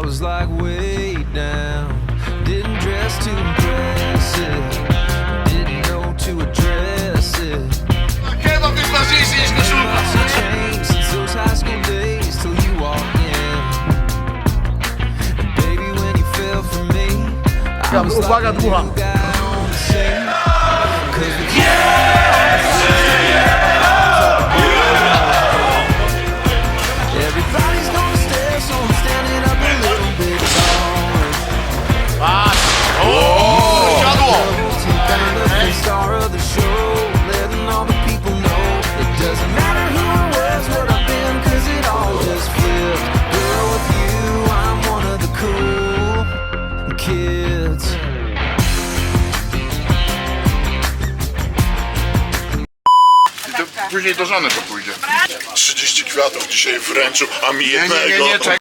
I was like way down. Didn't dress too impressive. Didn't know to address it. Kebab jest ważniejszy niż koszulka. Lots have changed since those high school days till you walked in. And baby, when you fell for me, I Ja, was like a new guy kids. To później do żony to pójdzie. 30 kwiatów dzisiaj wręczył, a mi jednego. nie, nie, czekaj.